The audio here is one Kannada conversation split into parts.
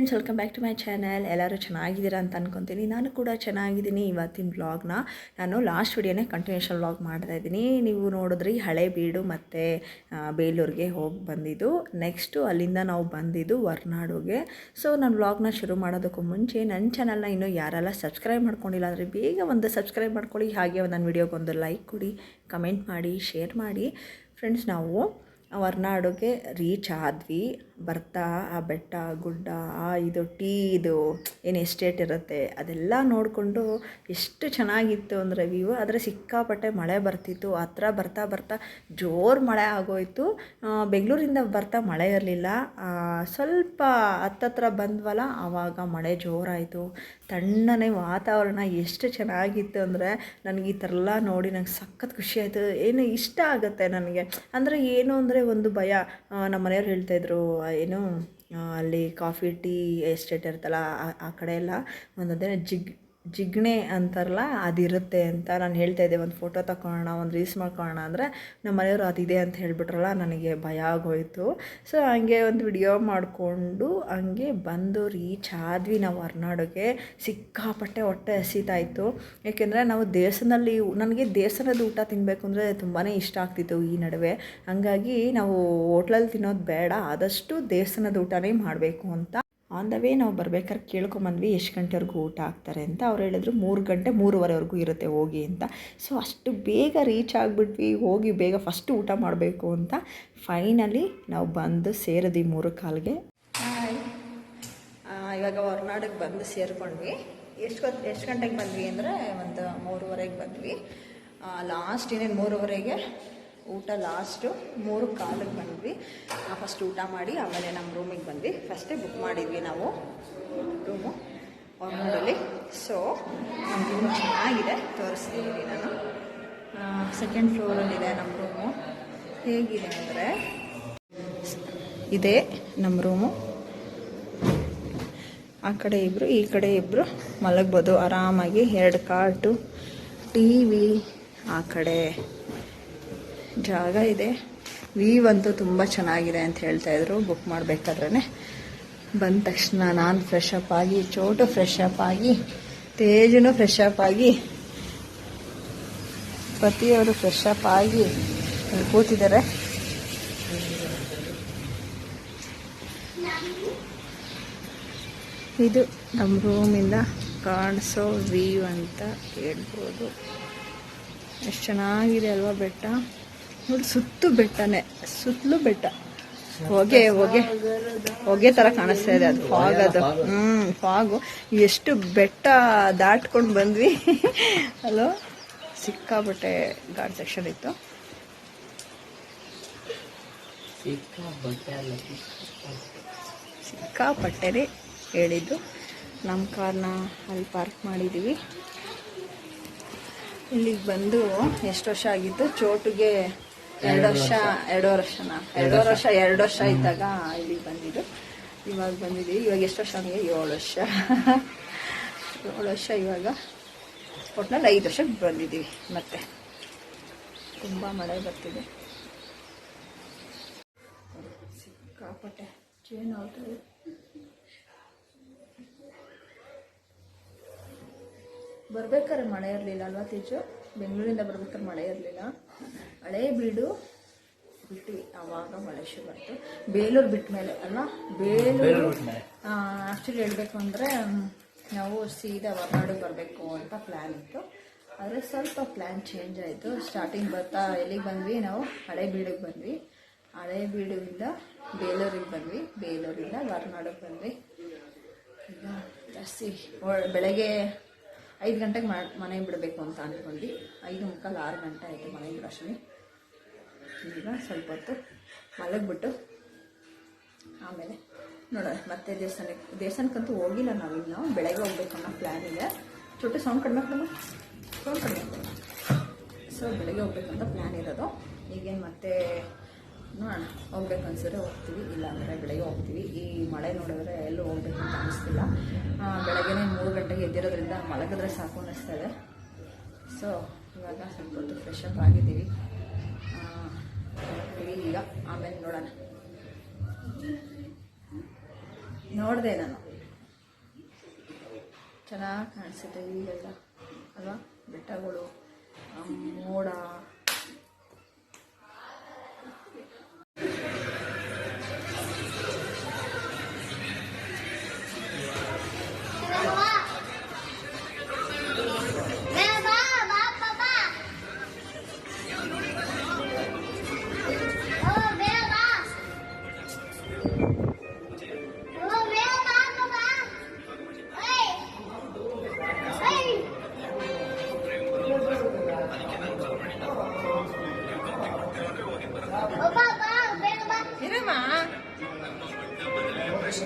Friends welcome back to my channel ಎಲ್ಲರೂ ಚೆನ್ನಾಗಿದ್ದೀರಾ ಅಂತ ಅನ್ಕೊತೀನಿ. ನಾನು ಕೂಡ ಚೆನ್ನಾಗಿದ್ದೀನಿ ಇವತ್ತಿನ ವ್ಲಾಗ್ನ ನಾನು ಲಾಸ್ಟ್ ವಿಡಿಯೋನೇ ಕಂಟಿನ್ಯೂಷನ್ ವ್ಲಾಗ್ ಮಾಡ್ತಾ ಇದ್ದೀನಿ. ನೀವು ನೋಡಿದ್ರಿ ಹಳೆ ಬೀಡು ಮತ್ತು ಬೇಲೂರಿಗೆ ಹೋಗಿ ಬಂದಿದ್ದು. ನೆಕ್ಸ್ಟು ಅಲ್ಲಿಂದ ನಾವು ಬಂದಿದ್ದು ಹೊರ್ನಾಡುಗೆ. ಸೊ ನಾನು ವ್ಲಾಗ್ನ ಶುರು ಮಾಡೋದಕ್ಕೂ ಮುಂಚೆ ನನ್ನ ಚಾನಲ್ನ ಇನ್ನೂ ಯಾರೆಲ್ಲ ಸಬ್ಸ್ಕ್ರೈಬ್ ಮಾಡ್ಕೊಂಡಿಲ್ಲ ಅಂದರೆ ಬೇಗ ಒಂದು ಸಬ್ಸ್ಕ್ರೈಬ್ ಮಾಡ್ಕೊಳ್ಳಿ. ಹಾಗೆ ನನ್ನ ವಿಡಿಯೋಗೊಂದು ಲೈಕ್ ಕೊಡಿ ಕಮೆಂಟ್ ಮಾಡಿ ಶೇರ್ ಮಾಡಿ. ಫ್ರೆಂಡ್ಸ್ ನಾವು ಹೊರ್ನಾಡುಗೆ ರೀಚ್ ಆದ್ವಿ. ಬರ್ತಾ ಆ ಬೆಟ್ಟ ಗುಡ್ಡ ಆ ಇದು ಟೀ ಇದು ಏನು ಎಸ್ಟೇಟ್ ಇರುತ್ತೆ ಅದೆಲ್ಲ ನೋಡಿಕೊಂಡು ಎಷ್ಟು ಚೆನ್ನಾಗಿತ್ತು ಅಂದರೆ ವ್ಯೂ ಆದರೆ ಸಿಕ್ಕಾಪಟ್ಟೆ ಮಳೆ ಬರ್ತಿತ್ತು ಹತ್ರ ಬರ್ತಾ ಬರ್ತಾ ಜೋರು ಮಳೆ ಆಗೋಯ್ತು. ಆ, ಬೆಂಗಳೂರಿಂದ ಬರ್ತಾ ಮಳೆ ಇರಲಿಲ್ಲ. ಸ್ವಲ್ಪ ಹತ್ತತ್ರ ಬಂದ್ವಲ್ಲ ಆವಾಗ ಮಳೆ ಜೋರಾಯಿತು. ತಣ್ಣನೆ ವಾತಾವರಣ ಎಷ್ಟು ಚೆನ್ನಾಗಿತ್ತು ಅಂದರೆ ನನಗೆ ಈ ಥರ ಎಲ್ಲ ನೋಡಿ ನಂಗೆ ಸಖತ್ ಖುಷಿ ಆಯಿತು. ಏನು ಇಷ್ಟ ಆಗುತ್ತೆ ನನಗೆ? ಅಂದರೆ ಏನು ಅಂದರೆ ಒಂದು ಭಯ. ಆ, ನಮ್ಮ ಮನೆಯವ್ರು ಹೇಳ್ತಾಯಿದ್ರು ಏನು ಅಲ್ಲಿ ಕಾಫಿ ಟೀ ಎಸ್ಟೇಟ್ ಇರುತ್ತಲ್ಲ ಆ- ಕಡೆ ಎಲ್ಲ ಒಂದೊಂದೇ ಜಿಗ್ ಜಿಗ್ಣೆ ಅಂತಾರಲ್ಲ, ಅದಿರುತ್ತೆ ಅಂತ ನಾನು ಹೇಳ್ತಾ ಇದ್ದೆ. ಒಂದು ಫೋಟೋ ತಗೊಳ್ಳೋಣ ಒಂದು ರೀಲ್ಸ್ ಮಾಡ್ಕೊಳ್ಳೋಣ ಅಂದರೆ ನಮ್ಮ ಮನೆಯವರು ಅದಿದೆ ಅಂತ ಹೇಳಿಬಿಟ್ರಲ್ಲ, ನನಗೆ ಭಯ ಆಗೋಯಿತು. ಸೊ ಹಂಗೆ ಒಂದು ವಿಡಿಯೋ ಮಾಡಿಕೊಂಡು ಹಂಗೆ ಬಂದು ರೀಚ್ ಆದ್ವಿ ನಾವು ಹೊರ್ನಾಡುಗೆ ಸಿಕ್ಕಾಪಟ್ಟೆ ಹೊಟ್ಟೆ ಹಸಿತಾಯಿತು. ಏಕೆಂದರೆ ನಾವು ದೇವಸ್ಥಾನದಲ್ಲಿ, ನನಗೆ ದೇವಸ್ಥಾನದ ಊಟ ತಿನ್ನಬೇಕು ಅಂದರೆ ತುಂಬಾ ಇಷ್ಟ ಆಗ್ತಿತ್ತು ಈ ನಡುವೆ. ಹಂಗಾಗಿ ನಾವು ಹೋಟ್ಲಲ್ಲಿ ತಿನ್ನೋದು ಬೇಡ, ಆದಷ್ಟು ದೇವಸ್ಥಾನದ ಊಟನೇ ಮಾಡಬೇಕು ಅಂತ. ಆನ್ ದ ವೇ ನಾವು ಬರ್ಬೇಕಾದ್ರೆ ಕೇಳ್ಕೊಂಬಂದ್ವಿ ಎಷ್ಟು ಗಂಟೆವರೆಗೂ ಊಟ ಹಾಕ್ತಾರೆ ಅಂತ. ಅವ್ರು ಹೇಳಿದ್ರು ಮೂರು ಗಂಟೆ ಮೂರುವರೆವರೆಗೂ ಇರುತ್ತೆ, ಹೋಗಿ ಅಂತ. ಸೊ ಅಷ್ಟು ಬೇಗ ರೀಚ್ ಆಗಿಬಿಟ್ವಿ, ಹೋಗಿ ಬೇಗ ಫಸ್ಟ್ ಊಟ ಮಾಡಬೇಕು ಅಂತ. ಫೈನಲಿ ನಾವು ಬಂದು ಸೇರಿದ್ವಿ ಮೂರು ಕಾಲಿಗೆ. ಇವಾಗ ಹೊರನಾಡಿಗೆ ಬಂದು ಸೇರಿಕೊಂಡ್ವಿ. ಎಷ್ಟು ಹೊತ್ತು ಎಷ್ಟು ಗಂಟೆಗೆ ಬಂದ್ವಿ ಅಂದರೆ ಒಂದು ಮೂರುವರೆಗೆ ಬಂದ್ವಿ. ಲಾಸ್ಟ್ ಇನ್ನೇನು ಮೂರುವರೆಗೆ? ಊಟ ಲಾಸ್ಟು ಮೂರು ಕಾಲಕ್ಕೆ ಬಂದ್ವಿ. ಫಸ್ಟ್ ಊಟ ಮಾಡಿ ಆಮೇಲೆ ನಮ್ಮ ರೂಮಿಗೆ ಬಂದ್ವಿ. ಫಸ್ಟೇ ಬುಕ್ ಮಾಡಿದ್ವಿ ನಾವು ರೂಮು ಹೊರಗಡೆ ಸೊ ನಮ್ಮ ರೂಮ್ ಚೆನ್ನಾಗಿದೆ. ತೋರಿಸ್ತಿದ್ದೀನಿ ನಾನು. ಸೆಕೆಂಡ್ ಫ್ಲೋರಲ್ಲಿದೆ ನಮ್ಮ ರೂಮು ಹೇಗಿದೆ ಅಂದರೆ, ಇದೇ ನಮ್ಮ ರೂಮು ಆ ಕಡೆ ಇಬ್ಬರು ಈ ಕಡೆ ಇಬ್ಬರು ಮಲಗ್ಬೋದು. ಆರಾಮಾಗಿ ಎರಡು ಕಾರ್ಟು ಟಿ ವಿ ಆ ಕಡೆ. ಜಾಗ ಇದೆ. ವೀವ್ ಅಂತೂ ತುಂಬ ಚೆನ್ನಾಗಿದೆ ಅಂತ ಹೇಳ್ತಾ ಇದ್ರು. ಬುಕ್ ಮಾಡಬೇಕಾದ್ರೆ ಬಂದ ತಕ್ಷಣ ನಾನು ಫ್ರೆಶ್ ಅಪ್ ಆಗಿ, ಚೋಟು ಫ್ರೆಶ್ ಅಪ್ ಆಗಿ, ತೇಜನು ಫ್ರೆಶ್ ಅಪ್ ಆಗಿ, ಪತಿಯವರು ಫ್ರೆಶ್ ಅಪ್ ಆಗಿ ಕೂತಿದ್ದಾರೆ. ಇದು ನಮ್ಮ ರೂಮಿಂದ ಕಾಣಿಸೋ ವ್ಯೂ ಅಂತ ಹೇಳ್ಬೋದು. ಎಷ್ಟು ಚೆನ್ನಾಗಿದೆ ಅಲ್ವಾ ಬೆಟ್ಟ? ನೋಡಿ ಸುತ್ತು ಬೆಟ್ಟನೆ ಸುತ್ತಲೂ ಬೆಟ್ಟ. ಹೊಗೆ ಹೊಗೆ ಹೊಗೆ ತರ ಕಾಣಿಸ್ತಾ ಇದೆ ಅದು ಫಾಗ್ ಅದು. ಹ್ಮ್ ಫಾಗು. ಎಷ್ಟು ಬೆಟ್ಟ ದಾಟ್ಕೊಂಡು ಬಂದ್ವಿ. ಅಲೋ ಸಿಕ್ಕಾಬಟ್ಟೆ ಗಾಡ್ ಸೆಕ್ಷನ್ ಇತ್ತು. ಸಿಕ್ಕಾಪಟ್ಟೆನೇ ಹೇಳಿದ್ದು. ನಮ್ಮ ಕಾರ್ನ ಅಲ್ಲಿ ಪಾರ್ಕ್ ಮಾಡಿದ್ದೀವಿ ಇಲ್ಲಿಗೆ ಬಂದು ಎಷ್ಟು ವರ್ಷ ಆಗಿತ್ತು? ಚೋಟುಗೆ ಎರಡು ವರ್ಷ ಎರಡೂವರೆ ವರ್ಷನ? ಎರಡೂವರೆ ವರ್ಷ. ಎರಡು ವರ್ಷ ಇದ್ದಾಗ ಇಲ್ಲಿ ಬಂದಿದ್ದು. ಇವಾಗ ಬಂದಿದ್ದೀವಿ. ಇವಾಗ ಎಷ್ಟು ವರ್ಷ ನನಗೆ ಏಳು ವರ್ಷ. ಏಳು ವರ್ಷ ಇವಾಗ. ಒಟ್ನಲ್ಲಿ ಐದು ವರ್ಷಕ್ಕೆ ಬಂದಿದ್ದೀವಿ ಮತ್ತೆ. ತುಂಬ ಮಳೆ ಬರ್ತಿದೆ. ಸಿಕ್ಕಾಪಟ್ಟೆ ಚೇನ್ ಆಗ್ತದೆ ಬರ್ಬೇಕಾದ್ರೆ ಮಳೆ ಇರಲಿಲ್ಲ ಅಲ್ವಾ ತೇಜು? ಬೆಂಗಳೂರಿಂದ ಬರ್ಬೇಕಾದ್ರೆ ಮಳೆ ಇರಲಿಲ್ಲ. ಹಳೆ ಬೀಡು ಬಿಟ್ಟು ಆವಾಗ ಮಳೆ ಶುರು ಆಯಿತು ಬೇಲೂರು ಬಿಟ್ಟ ಮೇಲೆ ಅಲ್ಲ ಬೇಲೂರು ಆ್ಯಕ್ಚುಲಿ ಹೇಳಬೇಕು ಅಂದರೆ ನಾವು ಸೀದಾ ಹೊರನಾಡಿಗೆ ಬರಬೇಕು ಅಂತ ಪ್ಲ್ಯಾನ್ ಇತ್ತು. ಆದರೆ ಸ್ವಲ್ಪ ಪ್ಲ್ಯಾನ್ ಚೇಂಜ್ ಆಯಿತು. ಸ್ಟಾರ್ಟಿಂಗ್ ಬರ್ತಾ ಎಲ್ಲಿಗೆ ಬಂದ್ವಿ ನಾವು? ಹಳೆ ಬೀಡಿಗೆ ಬಂದ್ವಿ. ಹಳೆ ಬೀಡಿಂದ ಬೇಲೂರಿಗೆ ಬಂದ್ವಿ. ಬೇಲೂರಿಂದ ಹೊರನಾಡಿಗೆ ಬಂದ್ವಿ. ಈಗ ಜಾಸ್ತಿ ಬೆಳಗ್ಗೆ ಐದು ಗಂಟೆಗೆ ಮನೆಗೆ ಬಿಡಬೇಕು ಅಂತ ಅಂದ್ಕೊಂಡ್ವಿ ಐದು ಮುಕ್ಕಾಲು ಆರು ಗಂಟೆ ಆಯಿತು ಮನೆ ಬಿಡೋಷ್ಟರಲ್ಲಿ ಈಗ ಸ್ವಲ್ಪ ಹೊತ್ತು ಮಲಗಿಬಿಟ್ಟು ಆಮೇಲೆ ನೋಡೋಣ ಮತ್ತೆ ದೇವಸ್ಥಾನಕ್ಕೆ ದೇವಸ್ಥಾನಕ್ಕಂತೂ ಹೋಗಿಲ್ಲ ನಾವು ಇನ್ನು ಬೆಳಗ್ಗೆ ಹೋಗ್ಬೇಕು ಅನ್ನೋ ಪ್ಲ್ಯಾನ್ ಇದೆ. ಚೊಟ್ಟು ಸೌಂಡ್ ಕಡಿಮೆ ಕಡಿಮೆ ಸೌಂಡ್ ಕಡಿಮೆ ಸೊ ಬೆಳಗ್ಗೆ ಹೋಗ್ಬೇಕಂತ ಪ್ಲ್ಯಾನ್ ಇರೋದು. ಈಗೇನು ಮತ್ತೆ ನೋಡೋಣ ಹೋಗ್ಬೇಕು ಅನ್ಸಿದ್ರೆ ಹೋಗ್ತೀವಿ. ಇಲ್ಲ ಅಂದರೆ ಬೆಳಗ್ಗೆ ಹೋಗ್ತೀವಿ. ಈ ಮಳೆ ನೋಡಿದ್ರೆ ಎಲ್ಲೂ ಹೋಗ್ಬೇಕು ಅಂತ ಅನಿಸ್ತಿಲ್ಲ. ಆ, ಬೆಳಗ್ಗೆನೇ ಮೂರು ಗಂಟೆಗೆ ಎದ್ದಿರೋದ್ರಿಂದ ಮಲಗಿದ್ರೆ ಸಾಕು ಅನ್ನಿಸ್ತಾ ಇದೆ. ಸೊ ಇವಾಗ ಸ್ವಲ್ಪ ಫ್ರೆಶ್ ಅಪ್ ಆಗಿದ್ದೀವಿ. ಈಗ ಆಮೇಲೆ ನೋಡೋಣ. ನೋಡಿದೆ ನಾನು. ಚೆನ್ನಾಗಿ ಕಾಣಿಸುತ್ತೆ ಇಲ್ಲೆಲ್ಲ ಅಲ್ವಾ? ಬೆಟ್ಟಗಳು ಮೋಡ.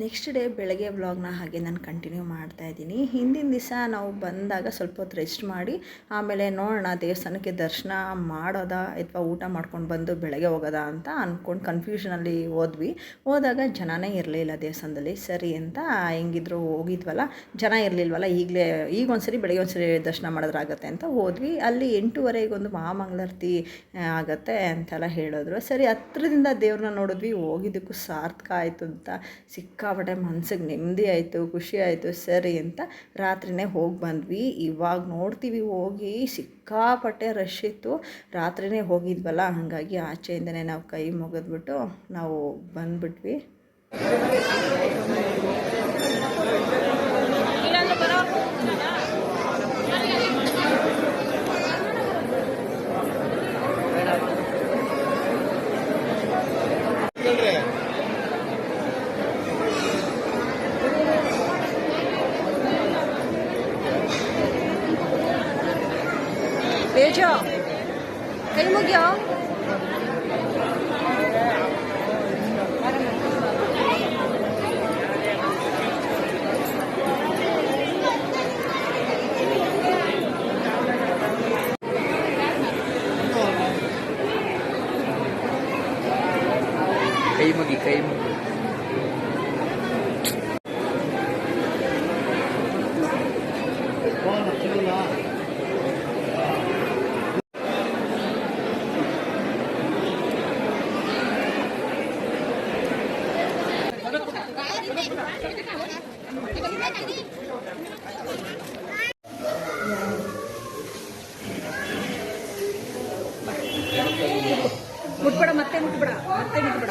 ನೆಕ್ಸ್ಟ್ ಡೇ ಬೆಳಗ್ಗೆ ವ್ಲಾಗ್ನ ಹಾಗೆ ನಾನು ಕಂಟಿನ್ಯೂ ಮಾಡ್ತಾ ಇದ್ದೀನಿ. ಹಿಂದಿನ ದಿವಸ ನಾವು ಬಂದಾಗ ಸ್ವಲ್ಪ ಹೊತ್ತು ರೆಸ್ಟ್ ಮಾಡಿ, ಆಮೇಲೆ ನೋಡೋಣ ದೇವಸ್ಥಾನಕ್ಕೆ ದರ್ಶನ ಮಾಡೋದಾ ಅಥವಾ ಊಟ ಮಾಡ್ಕೊಂಡು ಬಂದು ಬೆಳಗ್ಗೆ ಹೋಗೋದಾ ಅಂತ ಅಂದ್ಕೊಂಡು ಕನ್ಫ್ಯೂಷನಲ್ಲಿ ಹೋದ್ವಿ. ಹೋದಾಗ ಜನನೇ ಇರಲಿಲ್ಲ ದೇವಸ್ಥಾನದಲ್ಲಿ. ಸರಿ ಅಂತ ಹೆಂಗಿದ್ರು ಹೋಗಿದ್ವಲ್ಲ, ಜನ ಇರಲಿಲ್ವಲ್ಲ, ಈಗಲೇ, ಈಗ ಒಂದ್ಸರಿ ಬೆಳಗ್ಗೆ ಒಂದ್ಸರಿ ದರ್ಶನ ಮಾಡೋದ್ರಾಗತ್ತೆ ಅಂತ ಹೋದ್ವಿ. ಅಲ್ಲಿ ಎಂಟೂವರೆಗೆ ಒಂದು ಮಹಾಮಂಗಳಾರತಿ ಆಗತ್ತೆ ಅಂತೆಲ್ಲ ಹೇಳಿದ್ರು. ಸರಿ, ಹತ್ರದಿಂದ ದೇವ್ರನ್ನ ನೋಡಿದ್ವಿ, ಹೋಗಿದ್ದಕ್ಕೂ ಸಾರ್ಥಕ ಆಯಿತು ಅಂತ ಸಿಕ್ಕಾಪಟ್ಟೆ ಮನ್ಸಿಗೆ ನೆಮ್ಮದಿ ಆಯಿತು, ಖುಷಿ ಆಯಿತು, ಸರಿ ಅಂತ ರಾತ್ರಿನೇ ಹೋಗಿ ಬಂದ್ವಿ. ಇವಾಗ ನೋಡ್ತೀವಿ, ಹೋಗಿ ಸಿಕ್ಕಾಪಟ್ಟೆ ರಶ್ ಇತ್ತು. ರಾತ್ರಿನೇ ಹೋಗಿದ್ವಲ್ಲ, ಹಾಗಾಗಿ ಆಚೆಯಿಂದನೇ ನಾವು ಕೈ ಮುಗಿದ್ಬಿಟ್ಟು ನಾವು ಬಂದ್ಬಿಟ್ವಿ ಬೇಜ ಕೈ ಮುಗಿಯೋ ಕೈ ಮುಗಿ ಕೈ ಮುಗಿ ಮುಟ್ಬೇಡ ಮತ್ತೆ ಮುಟ್ಬೇಡ ಮತ್ತೆ ಮುಟ್ಬೇಡ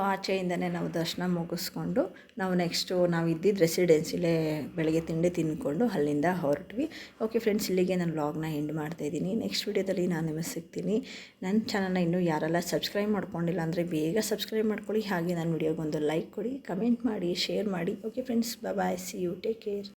ಆಚೆಯಿಂದನೇ ನಾವು ದರ್ಶನ ಮುಗಿಸ್ಕೊಂಡು ನಾವು ನೆಕ್ಸ್ಟು ನಾವು ಇದ್ದಿದ್ದು ರೆಸಿಡೆನ್ಸಿಲೇ ಬೆಳಗ್ಗೆ ತಿಂಡಿ ತಿಂದ್ಕೊಂಡು ಅಲ್ಲಿಂದ ಹೊರಟ್ವಿ. ಓಕೆ ಫ್ರೆಂಡ್ಸ್ ಇಲ್ಲಿಗೆ ನಾನು ವ್ಲಾಗ್ನ ಎಂಡ್ ಮಾಡ್ತಾಯಿದ್ದೀನಿ ನೆಕ್ಸ್ಟ್ ವೀಡಿಯೋದಲ್ಲಿ ನಾನು ನಿಮಗೆ ಸಿಗ್ತೀನಿ. ನನ್ನ ಚಾನಲ್ನ ಇನ್ನೂ ಯಾರೆಲ್ಲ ಸಬ್ಸ್ಕ್ರೈಬ್ ಮಾಡ್ಕೊಂಡಿಲ್ಲ ಅಂದರೆ ಬೇಗ ಸಬ್ಸ್ಕ್ರೈಬ್ ಮಾಡ್ಕೊಳ್ಳಿ. ಹಾಗೆ ನನ್ನ ವಿಡಿಯೋಗೊಂದು ಲೈಕ್ ಕೊಡಿ ಕಮೆಂಟ್ ಮಾಡಿ ಶೇರ್ ಮಾಡಿ. Okay friends bye see you take care